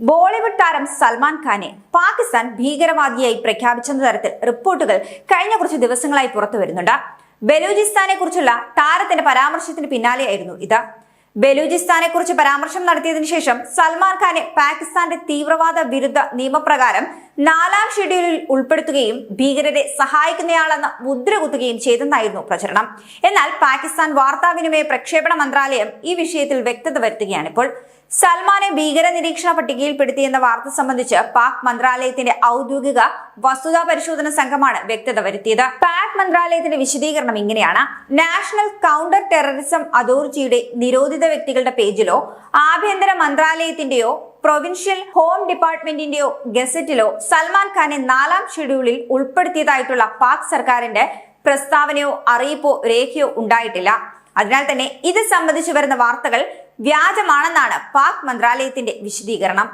ബോളിവുഡ് താരം സൽമാൻ ഖാനെ പാകിസ്ഥാൻ ഭീകരവാദിയായി പ്രഖ്യാപിച്ചെന്ന തരത്തിൽ റിപ്പോർട്ടുകൾ കഴിഞ്ഞ കുറച്ച് ദിവസങ്ങളായി പുറത്തു വരുന്നുണ്ട് ബലൂചിസ്ഥാനെ കുറിച്ചുള്ള താരത്തിന്റെ പരാമർശത്തിന് പിന്നാലെയായിരുന്നു ഇത്. ബലൂചിസ്ഥാനെ കുറിച്ച് പരാമർശം നടത്തിയതിനു ശേഷം സൽമാൻ ഖാനെ പാകിസ്ഥാന്റെ തീവ്രവാദ വിരുദ്ധ നിയമപ്രകാരം നാലാം ഷെഡ്യൂളിൽ ഉൾപ്പെടുത്തുകയും ഭീകരരെ സഹായിക്കുന്നയാളെന്ന് മുദ്ര കുത്തുകയും ചെയ്തെന്നായിരുന്നു പ്രചരണം. എന്നാൽ പാകിസ്ഥാൻ വാർത്താവിനിമയ പ്രക്ഷേപണ മന്ത്രാലയം ഈ വിഷയത്തിൽ വ്യക്തത വരുത്തുകയാണിപ്പോൾ സൽമാനെ ഭീകര നിരീക്ഷണ പട്ടികയിൽപ്പെടുത്തിയെന്ന വാർത്ത സംബന്ധിച്ച് പാക് മന്ത്രാലയത്തിന്റെ ഔദ്യോഗിക വസ്തുതാ പരിശോധന സംഘമാണ് വ്യക്തത വരുത്തിയത്. പാക് മന്ത്രാലയത്തിന്റെ വിശദീകരണം ഇങ്ങനെയാണ്. നാഷണൽ കൗണ്ടർ ടെററിസം അതോറിറ്റിയുടെ നിരോധിത വ്യക്തികളുടെ പേജിലോ ആഭ്യന്തര മന്ത്രാലയത്തിന്റെയോ പ്രൊവിൻഷ്യൽ ഹോം ഡിപ്പാർട്ട്മെന്റിന്റെയോ ഗസറ്റിലോ സൽമാൻ ഖാനെ നാലാം ഷെഡ്യൂളിൽ ഉൾപ്പെടുത്തിയതായിട്ടുള്ള പാക് സർക്കാരിന്റെ പ്രസ്താവനയോ അറിയിപ്പോ രേഖയോ ഉണ്ടായിട്ടില്ല. അതിനാൽ തന്നെ ഇത് സംബന്ധിച്ചു വരുന്ന വാർത്തകൾ വ്യാജമാണെന്നാണ് പാക് മന്ത്രാലയത്തിന്റെ വിശദീകരണം.